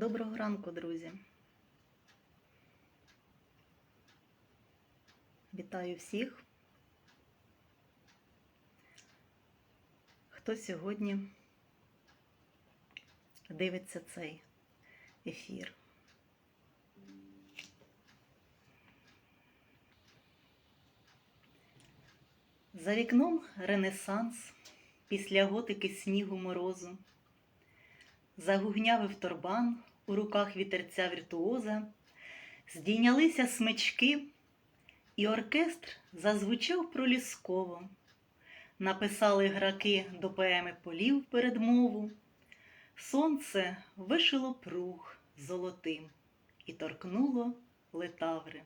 Доброго ранку, друзі. Вітаю всіх, хто сьогодні дивиться цей ефір. За вікном Ренесанс після готики снігу морозу. Загугнявив торбан у руках вітерця віртуоза, здійнялися смички, і оркестр зазвучав пролісково. Написали граки до поеми полів передмову. Сонце вишило пруг золотим і торкнуло летаври.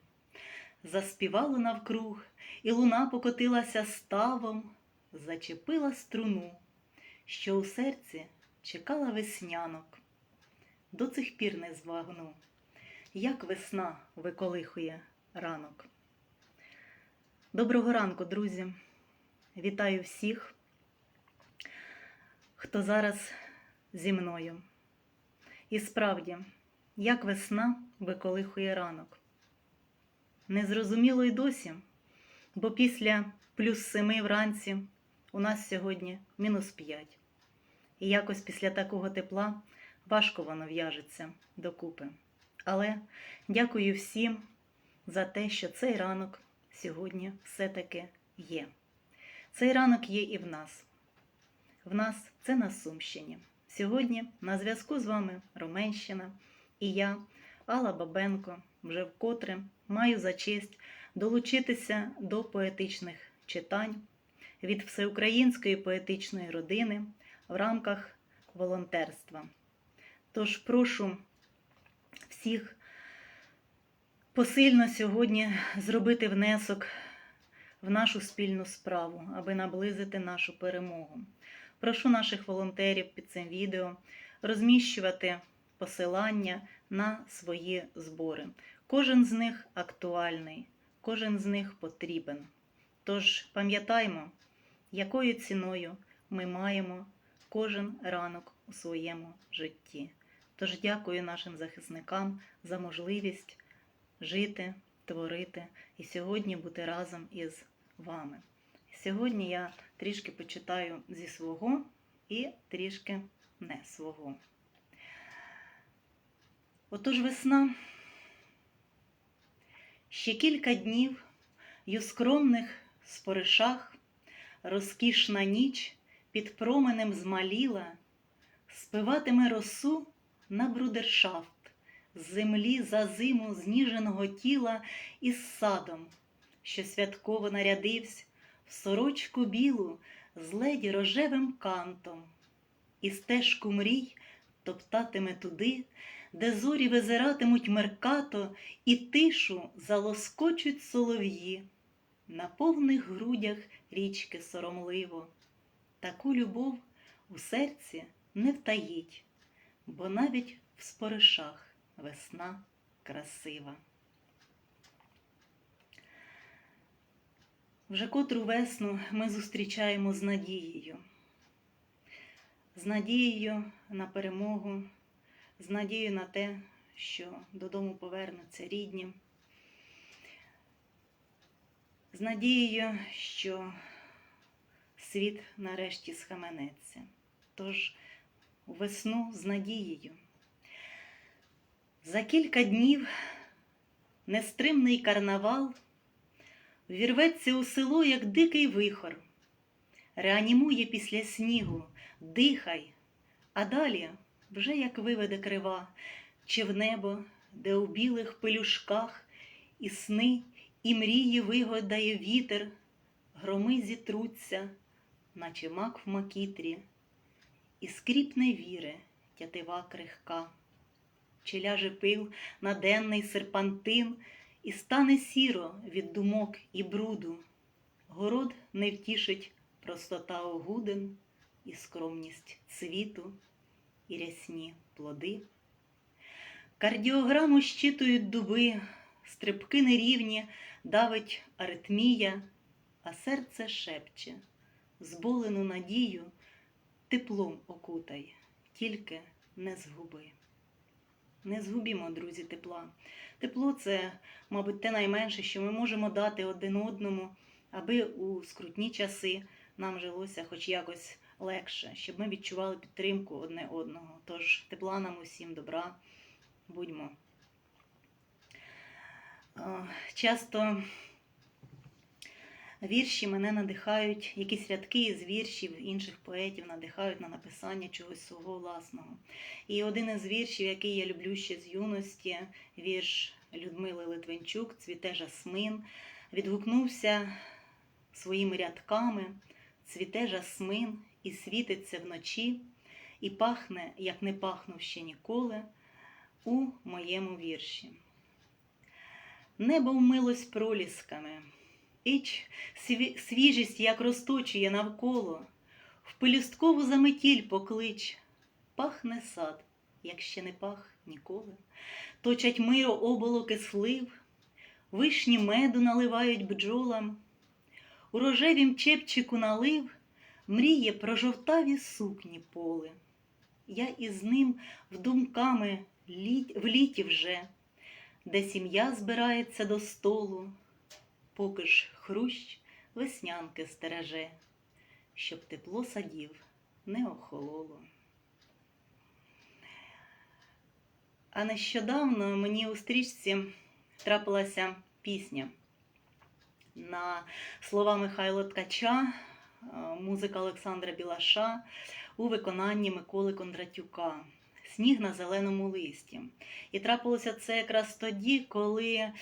Заспівало навкруг, і луна покотилася ставом, зачепила струну, що у серці чекала веснянок. До цих пір не звагну, як весна виколихує ранок. Доброго ранку, друзі! Вітаю всіх, хто зараз зі мною. І справді, як весна виколихує ранок. Незрозуміло й досі, бо після плюс семи вранці у нас сьогодні мінус п'ять. І якось після такого тепла важко воно в'яжеться докупи. Але дякую всім за те, що цей ранок сьогодні все-таки є. Цей ранок є і в нас. В нас це на Сумщині. Сьогодні на зв'язку з вами Роменщина і я, Алла Бабенко, вже вкотре маю за честь долучитися до поетичних читань від всеукраїнської поетичної родини в рамках волонтерства. Тож прошу всіх посильно сьогодні зробити внесок в нашу спільну справу, аби наблизити нашу перемогу. Прошу наших волонтерів під цим відео розміщувати посилання на свої збори. Кожен з них актуальний, кожен з них потрібен. Тож пам'ятаймо, якою ціною ми маємо кожен ранок у своєму житті. Тож дякую нашим захисникам за можливість жити, творити і сьогодні бути разом із вами. Сьогодні я трішки почитаю зі свого і трішки не свого. Отож весна. Ще кілька днів й у скромних споришах розкішна ніч під променем змаліла, спиватиме росу на брудершафт, з землі за зиму зніженого тіла із садом, що святково нарядився в сорочку білу з леді рожевим кантом, і стежку мрій топтатиме туди, де зорі визиратимуть меркато, і тишу залоскочуть солов'ї, на повних грудях річки соромливо. Таку любов у серці не втаїть, бо навіть в споришах весна красива. Вже котру весну ми зустрічаємо з надією, з надією на перемогу, з надією на те, що додому повернуться рідні, з надією, що світ нарешті схаменеться. Тож весну з надією. За кілька днів нестримний карнавал вірветься у село, як дикий вихор, реанімує після снігу, дихай, а далі вже як виведе крива, чи в небо, де у білих пелюшках і сни, і мрії вигодає вітер, громи зітруться, наче мак в макітрі, і скріпне віри тятива крихка, чи ляже пил на денний серпантин, і стане сіро від думок і бруду, город не втішить простота огуден і скромність цвіту, і рясні плоди. Кардіограму щитують дуби, стрибки нерівні, давить аритмія, а серце шепче, зболену надію теплом окутай, тільки не згуби. Не згубімо, друзі, тепла. Тепло це, мабуть, те найменше, що ми можемо дати один одному, аби у скрутні часи нам жилося хоч якось легше, щоб ми відчували підтримку одне одного. Тож тепла нам усім добра, будьмо. Е, Часто вірші мене надихають, якісь рядки з віршів інших поетів надихають на написання чогось свого власного. І один із віршів, який я люблю ще з юності, вірш Людмили Литвинчук, Цвіте жасмин, відгукнувся своїми рядками, цвіте жасмин і світиться вночі, і пахне, як не пахнув ще ніколи, у моєму вірші. Небо вмилось пролісками, іч свіжість, як розточує навколо, в пелюсткову заметіль поклич, пахне сад, як ще не пах ніколи, точать миро оболоки слив, вишні меду наливають бджолам, у рожевім чепчику налив, мріє про жовтаві сукні поле. Я із ним в думками в літі вже, де сім'я збирається до столу, поки ж хрущ веснянки стереже, щоб тепло садів не охололо. А нещодавно мені у стрічці трапилася пісня на слова Михайла Ткача, е, музика Олександра Білаша у виконанні Миколи Кондратюка Сніг на зеленому листі. І трапилося це якраз тоді, коли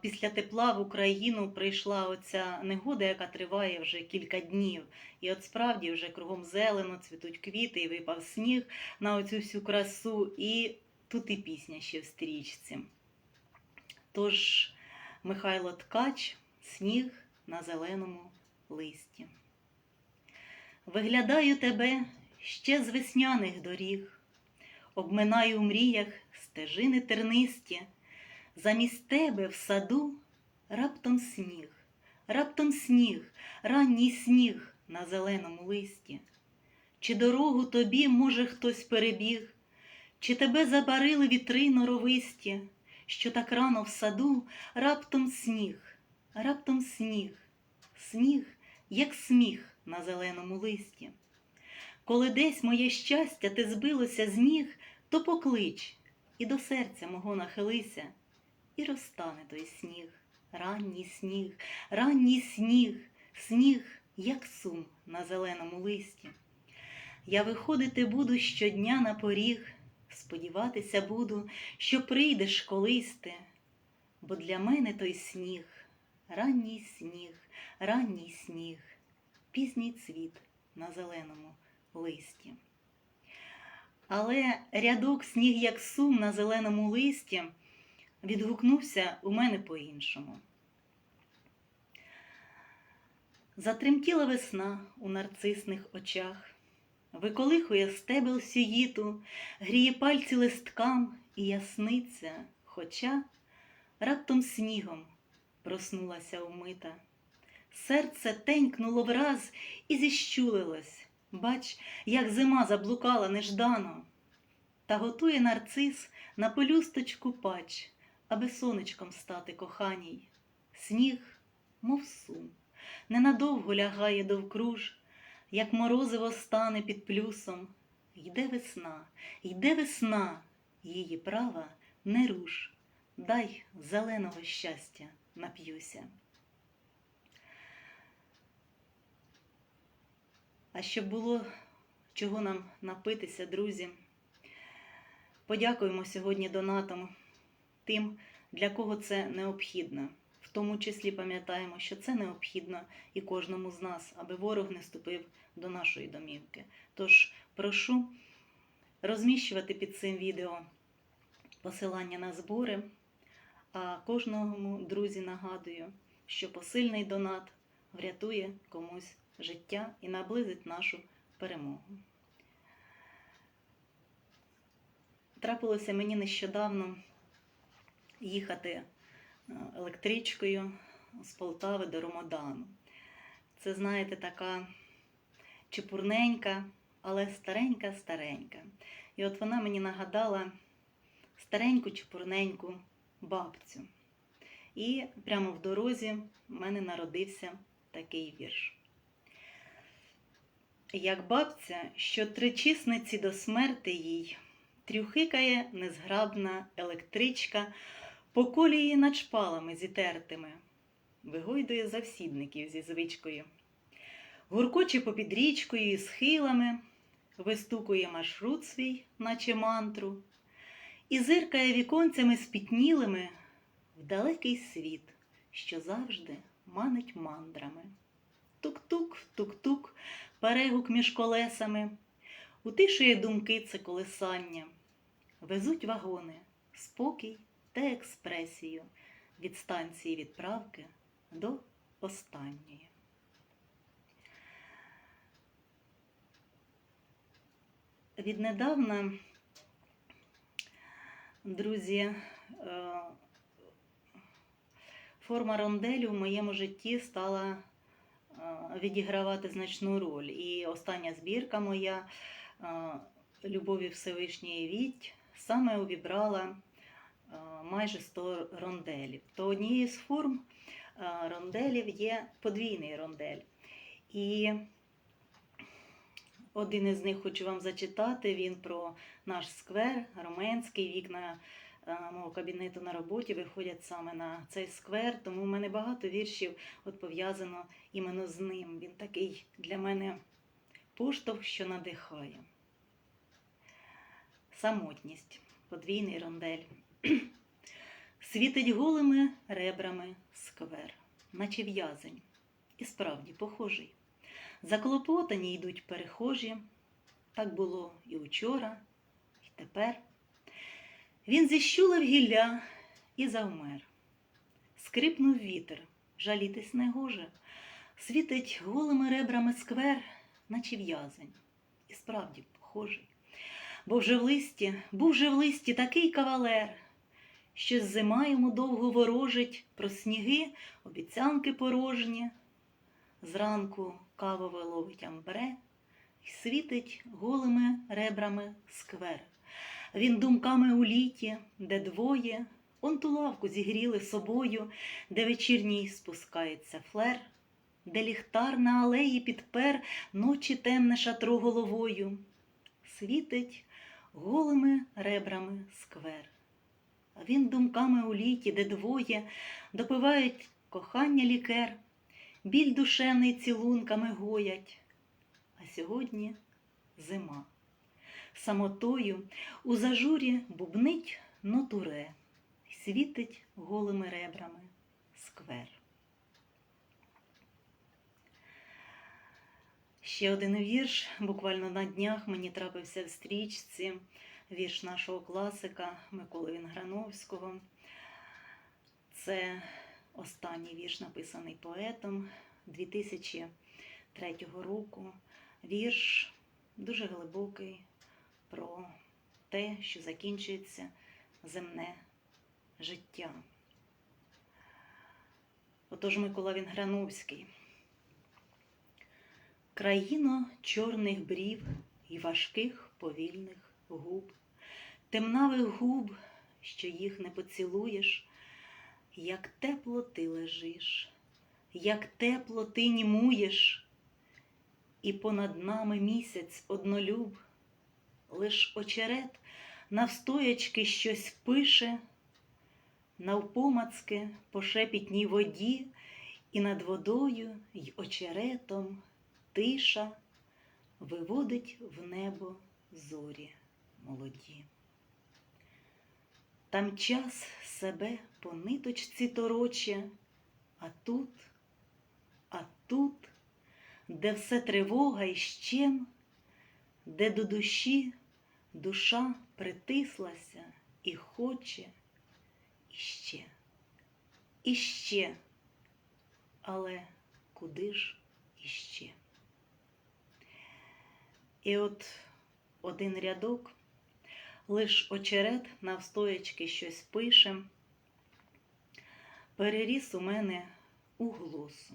після тепла в Україну прийшла оця негода, яка триває вже кілька днів. І от справді вже кругом зелено, цвітуть квіти, і випав сніг на оцю всю красу. І тут і пісня ще в стрічці. Тож Михайло Ткач Сніг на зеленому листі. Виглядаю тебе ще з весняних доріг, обминаю в мріях стежини тернисті, замість тебе в саду раптом сніг, раптом сніг, ранній сніг на зеленому листі. Чи дорогу тобі, може, хтось перебіг, чи тебе забарили вітри норовисті, що так рано в саду раптом сніг, раптом сніг, сніг, як сміх на зеленому листі. Коли десь моє щастя ти збилося з ніг, то поклич і до серця мого нахилися, і розтане той сніг, ранній сніг, ранній сніг, сніг, як сум на зеленому листі. Я виходити буду щодня на поріг, сподіватися буду, що прийдеш колись ти, бо для мене той сніг, ранній сніг, ранній сніг, пізній цвіт на зеленому листі. Але рядок сніг, як сум на зеленому листі, відгукнувся у мене по-іншому. Затремтіла весна у нарцисних очах, виколихує стебел сюїту, гріє пальці листкам і ясниця, хоча раптом снігом проснулася умита. Серце тенькнуло враз і зіщулилось. Бач, як зима заблукала неждано. Та готує нарцис на пелюсточку пач, аби сонечком стати коханій. Сніг, мов сум, ненадовго лягає довкруж, як морозиво стане під плюсом. Йде весна, йде весна, її права не руш, дай зеленого щастя нап'юся. А щоб було чого нам напитися, друзі, подякуємо сьогодні донатам тим, для кого це необхідно. В тому числі пам'ятаємо, що це необхідно і кожному з нас, аби ворог не вступив до нашої домівки. Тож прошу розміщувати під цим відео посилання на збори. А кожному друзі нагадую, що посильний донат врятує комусь життя і наблизить нашу перемогу. Трапилося мені нещодавно їхати е, електричкою з Полтави до Ромодану. Це, знаєте, така чепурненька, але старенька-старенька. І от вона мені нагадала стареньку чепурненьку бабцю. І прямо в дорозі в мене народився такий вірш. Як бабця, що тричисниці до смерти їй, трюхикає незграбна електричка по колії над шпалами зітертими, вигойдує завсідників зі звичкою, гуркоче попід річкою і схилами, вистукує маршрут свій, наче мантру, і зиркає віконцями спітнілими в далекий світ, що завжди манить мандрами. Тук-тук, тук-тук, перегук між колесами, утишує думки це колесання, везуть вагони, спокій та експресію від станції відправки до останньої. Віднедавна, друзі, е, форма ронделю в моєму житті стала е, відігравати значну роль. І остання збірка моя е, Любові Всевишньої Віть саме увібрала е, майже 100 ронделів. То однією з форм е, ронделів є подвійний рондель. І один із них хочу вам зачитати. Він про наш сквер, Роменський, вікна е, мого кабінету на роботі виходять саме на цей сквер. Тому в мене багато віршів от пов'язано іменно з ним. Він такий для мене поштовх, що надихає. Самотність, подвійний рондель. Світить голими ребрами сквер, наче в'язень, і справді похожий. Заклопотані йдуть перехожі, так було і учора, і тепер. Він зіщулив гілля і завмер. Скрипнув вітер, жалітись не гоже. Світить голими ребрами сквер, наче в'язень, і справді похожий. Бо вже в листі, був же в листі такий кавалер, що зима йому довго ворожить про сніги, обіцянки порожні. Зранку кавове ловить амбре і світить голими ребрами сквер. Він думками у літі, де двоє, он ту лавку зігріли собою, де вечірній спускається флер, де ліхтар на алеї підпер ночі темне шатро головою. Світить голими ребрами сквер. Він думками у літі, де двоє допивають кохання лікер, біль душевний цілунками гоять. А сьогодні зима. Самотою у зажурі бубнить нотуре, світить голими ребрами сквер. Ще один вірш. Буквально на днях мені трапився в стрічці вірш нашого класика Миколи Вінграновського. Це останній вірш, написаний поетом 2003 року. Вірш дуже глибокий про те, що закінчується земне життя. Отож Микола Вінграновський. Країно чорних брів і важких повільних губ, темнавих губ, що їх не поцілуєш, як тепло ти лежиш, як тепло ти німуєш, і понад нами місяць однолюб, лиш очерет навстоячки щось пише, навпомацки по шепітній воді, і над водою й очеретом тиша виводить в небо зорі молоді. Там час себе по ниточці тороче, а тут, а тут, де все тривога і щем, де до душі душа притислася і хоче іще, іще, але куди ж іще? І от один рядок, лиш очерет навстоячки щось пише, переріс у мене у глосу.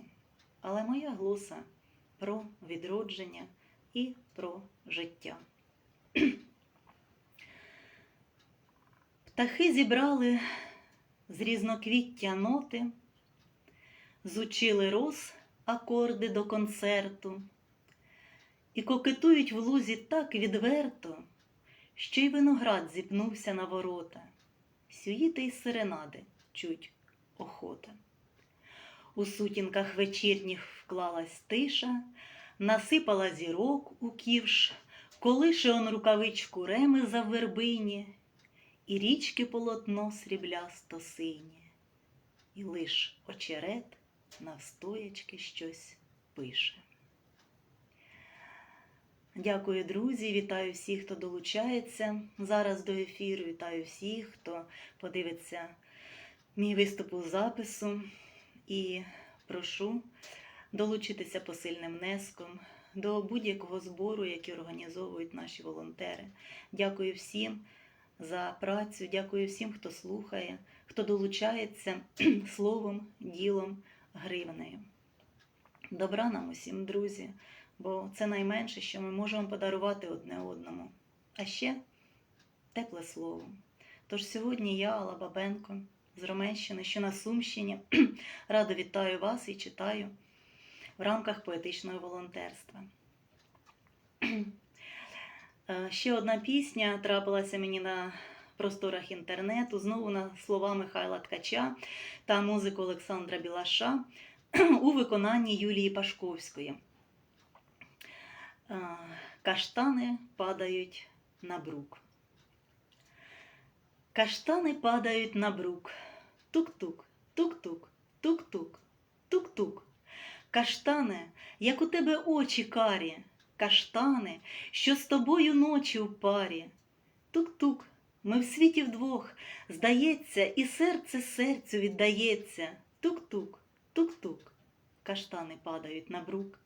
Але моя глоса про відродження і про життя. Птахи зібрали з різноквіття ноти, зучили роз акорди до концерту і кокетують в лузі так відверто, що й виноград зіпнувся на ворота, сюїти й серенади чуть охота. У сутінках вечірніх вклалась тиша, насипала зірок у ківш, колише он рукавичку реми за вербині, і річки полотно сріблясто синє, і лиш очерет навстоячки щось пише. Дякую, друзі. Вітаю всіх, хто долучається зараз до ефіру. Вітаю всіх, хто подивиться мій виступ у запису. І прошу долучитися посильним внеском до будь-якого збору, який організовують наші волонтери. Дякую всім за працю, дякую всім, хто слухає, хто долучається словом, ділом, гривнею. Добра нам усім, друзі, бо це найменше, що ми можемо подарувати одне одному. А ще тепле слово. Тож сьогодні я, Алла Бабенко, з Ромещини, що на Сумщині, радо вітаю вас і читаю в рамках поетичного волонтерства. Е, Ще одна пісня трапилася мені на просторах інтернету, знову на слова Михайла Ткача та музику Олександра Білаша у виконанні Юлії Пашковської. Каштани падають на брук. Каштани падають на брук. Тук-тук, тук-тук, тук-тук, тук-тук. Каштане, як у тебе очі карі, каштани, що з тобою ночі в парі. Тук-тук, ми в світі вдвох, здається, і серце серцю віддається. Тук-тук, тук-тук, каштани падають на брук.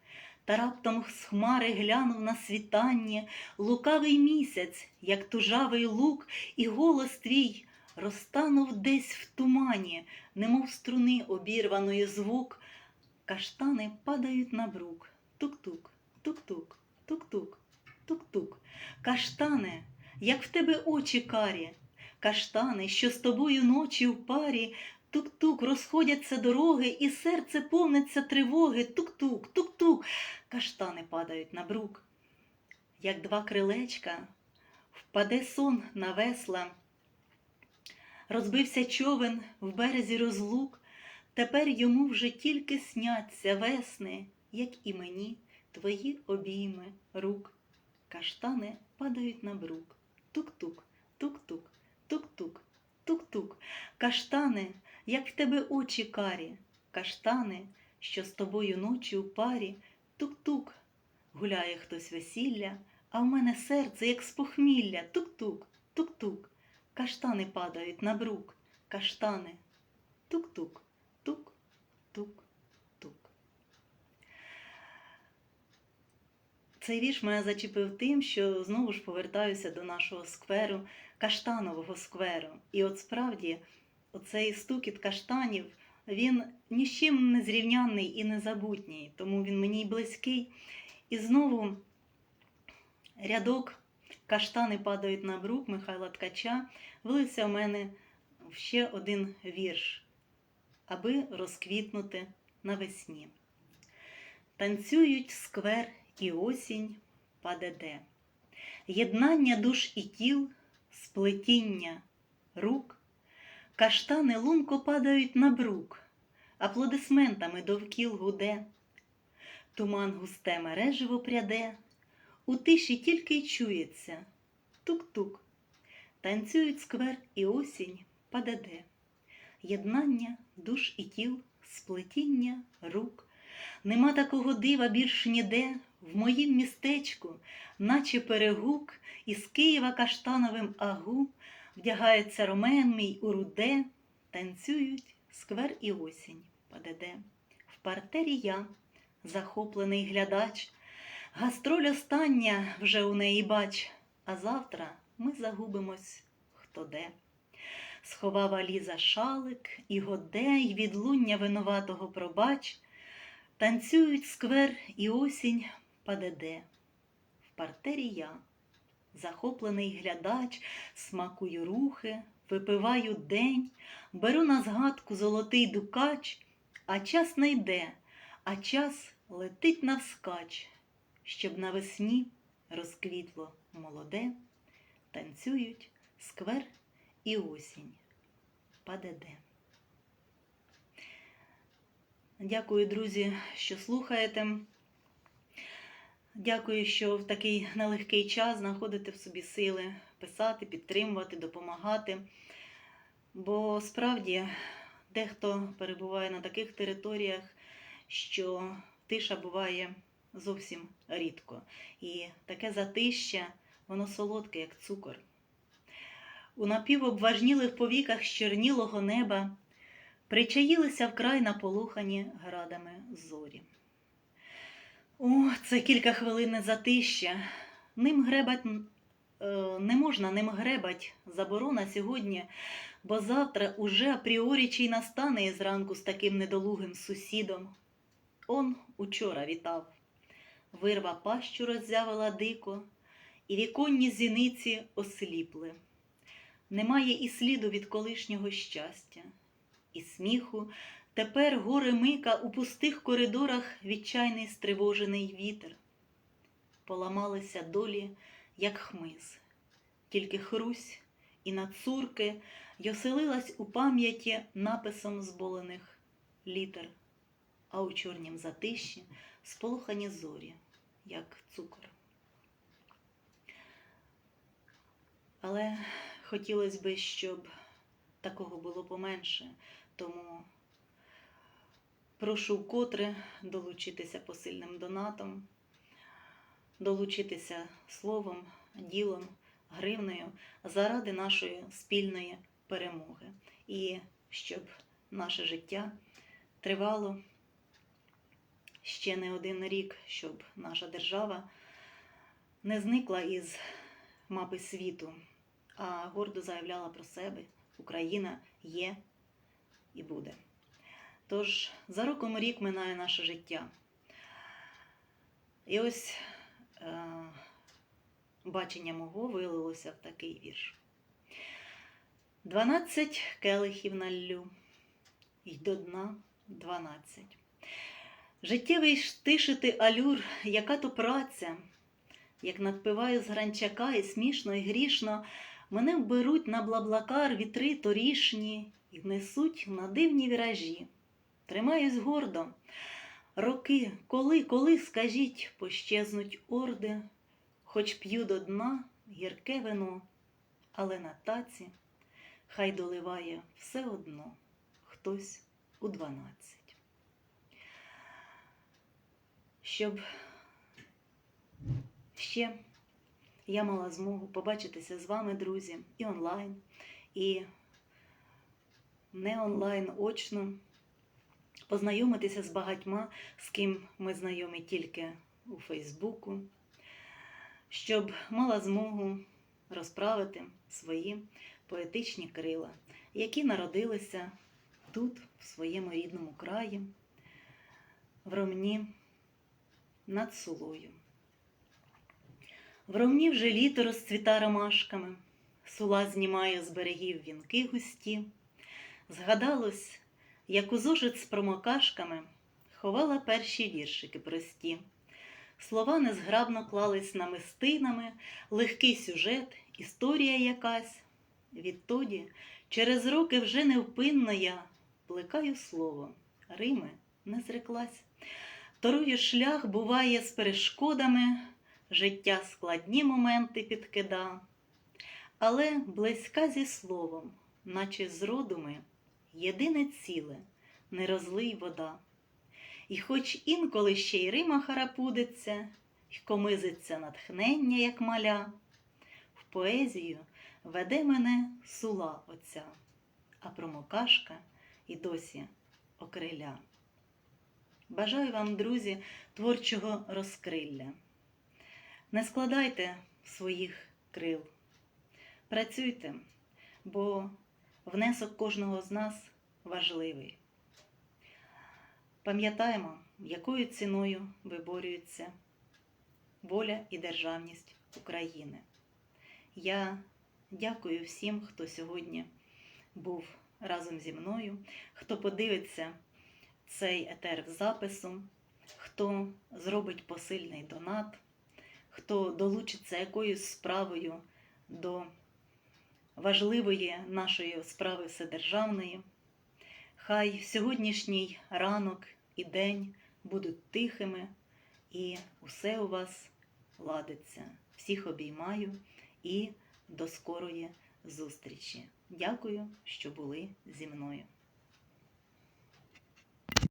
Та раптом з хмари глянув на світання лукавий місяць, як тужавий лук, і голос твій розтанув десь в тумані, немов струни обірваної звук. Каштани падають на брук. Тук-тук, тук-тук, тук-тук, тук-тук. Каштане, як в тебе очі карі, каштани, що з тобою ночі в парі, тук-тук, розходяться дороги, і серце повниться тривоги. Тук-тук, тук-тук. Каштани падають на брук. Як два крилечка, впаде сон на весла. Розбився човен в березі розлук. Тепер йому вже тільки сняться весни, як і мені, твої обійми рук. Каштани падають на брук. Тук-тук, тук-тук, тук-тук, тук-тук. Каштани, як в тебе очі карі, каштани, що з тобою ночі у парі, тук-тук. Гуляє хтось весілля, а в мене серце, як з похмілля. Тук-тук, тук-тук. Каштани падають на брук. Каштани. Тук-тук. Тук, тук, тук. Цей вірш мене зачепив тим, що знову ж повертаюся до нашого скверу, каштанового скверу. І от справді оцей стукіт каштанів, він ні з чим не зрівнянний і незабутній, тому він мені й близький. І знову рядок каштани падають на брук Михайла Ткача влився в мене ще один вірш аби розквітнути навесні. Танцюють сквер і осінь падеде, єднання душ і тіл, сплетіння рук, каштани лунко падають на брук, аплодисментами довкіл гуде, туман густе мереживо пряде, у тиші тільки й чується. Тук-тук, танцюють сквер і осінь падеде єднання душ і тіл, сплетіння рук. Нема такого дива більш ніде в моїм містечку, наче перегук, із Києва каштановим агу, вдягається ромен мій у руде, танцюють сквер і осінь падеде. В партері я, захоплений глядач, гастроль остання вже у неї бач, а завтра ми загубимось хто де. Сховав Аліза шалик і годе, й відлуння винуватого пробач, танцюють сквер і осінь падеде. В партері я, захоплений глядач, смакую рухи, випиваю день, беру на згадку золотий дукач, а час не йде, а час летить навскач, щоб навесні розквітло молоде, танцюють сквер і осінь падеде. Дякую, друзі, що слухаєте. Дякую, що в такий нелегкий час знаходите в собі сили писати, підтримувати, допомагати. Бо справді дехто перебуває на таких територіях, що тиша буває зовсім рідко. І таке затища, воно солодке, як цукор. У напівобважнілих повіках чорнілого неба причаїлися вкрай наполохані градами зорі. О, це кілька хвилин затища. Ним гребать е, не можна ним гребать заборона сьогодні, бо завтра уже апріорі й настане із ранку з таким недолугим сусідом. Он учора вітав. Вирва пащу роззявила дико, і віконні зіниці осліпли. Немає і сліду від колишнього щастя, і сміху. Тепер горе мика у пустих коридорах відчайний стривожений вітер. Поламалися долі, як хмиз, тільки хрусь і на цурки й оселилась у пам'яті написом зболених літер, а у чорнім затиші сполохані зорі, як цукор. Але хотілося б, щоб такого було поменше, тому прошу вкотре долучитися посильним донатом, долучитися словом, ділом, гривнею заради нашої спільної перемоги. І щоб наше життя тривало ще не один рік, щоб наша держава не зникла із мапи світу, а гордо заявляла про себе: Україна є і буде. Тож за роком рік минає наше життя. І ось е, бачення мого вилилося в такий вірш. Дванадцять келихів наллю, й до дна дванадцять. Життєвий штишити алюр, яка то праця, як надпиваю з гранчака і смішно, і грішно, мене вберуть на блаблакар вітри торішні і несуть на дивні віражі. Тримаюсь гордо. Роки, коли, коли, скажіть, пощезнуть орди, хоч п'ю до дна гірке вино, але на таці хай доливає все одно хтось у дванадцять. Щоб ще я мала змогу побачитися з вами, друзі, і онлайн, і не онлайн очно познайомитися з багатьма, з ким ми знайомі тільки у Фейсбуку, щоб мала змогу розправити свої поетичні крила, які народилися тут, в своєму рідному краї, в ромні над сулою. В ромні вже літо розцвіта ромашками, сула знімає з берегів вінки густі. Згадалось, як у зошит з промокашками ховала перші віршики прості. Слова незграбно клались намистинами, легкий сюжет, історія якась. Відтоді, через роки вже невпинно я плекаю слово, Рими не зреклась. Торую шлях буває з перешкодами, життя складні моменти підкида, але близька зі словом, наче з родуми єдине ціле, не розлий вода. І хоч інколи ще й Рима харапудиться, й комизиться натхнення, як маля, в поезію веде мене сула оця, а промокашка і досі окриля. Бажаю вам, друзі, творчого розкрилля. Не складайте своїх крил, працюйте, бо внесок кожного з нас важливий. Пам'ятаємо, якою ціною виборюється воля і державність України. Я Дякую всім, хто сьогодні був разом зі мною, хто подивиться цей етер в запису, хто зробить посильний донат, хто долучиться якоюсь справою до важливої нашої справи вседержавної. Хай сьогоднішній ранок і день будуть тихими, і усе у вас ладиться. Всіх обіймаю і до скорої зустрічі. Дякую, що були зі мною.